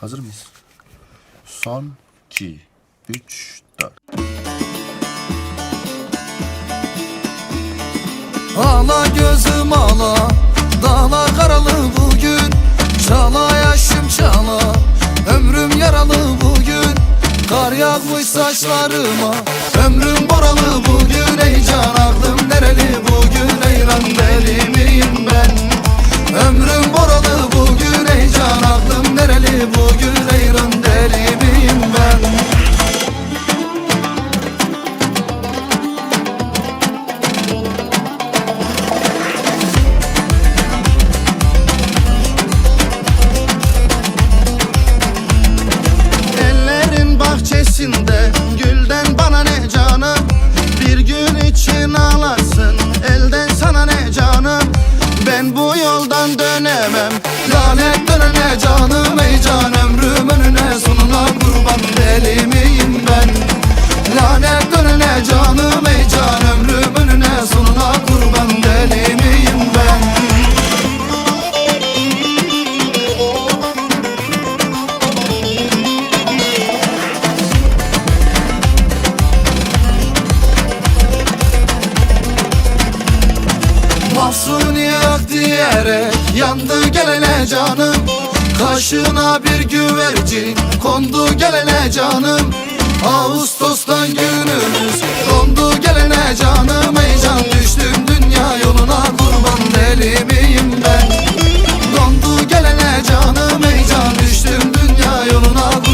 Hazır mıyız? Son 2 3 4 Ağla gözüm ağla Dağla karalı bugün. Çala yaşım çala Ömrüm yaralı bugün. Kar yağmış saçlarıma Ömrüm boralı bugün. Ey can aklım nereli bu yoldan dönemem. Lanet dönene canım Ey can olsun yak diyerek Yandı gelene canım. Kaşına bir güvercin kondu gelene canım. Ağustos'tan günümüz dondu gelene canım. Heyecan düştüm dünya yoluna kurban deli miyim ben? Dondu gelene canım. Heyecan düştüm dünya yoluna kurban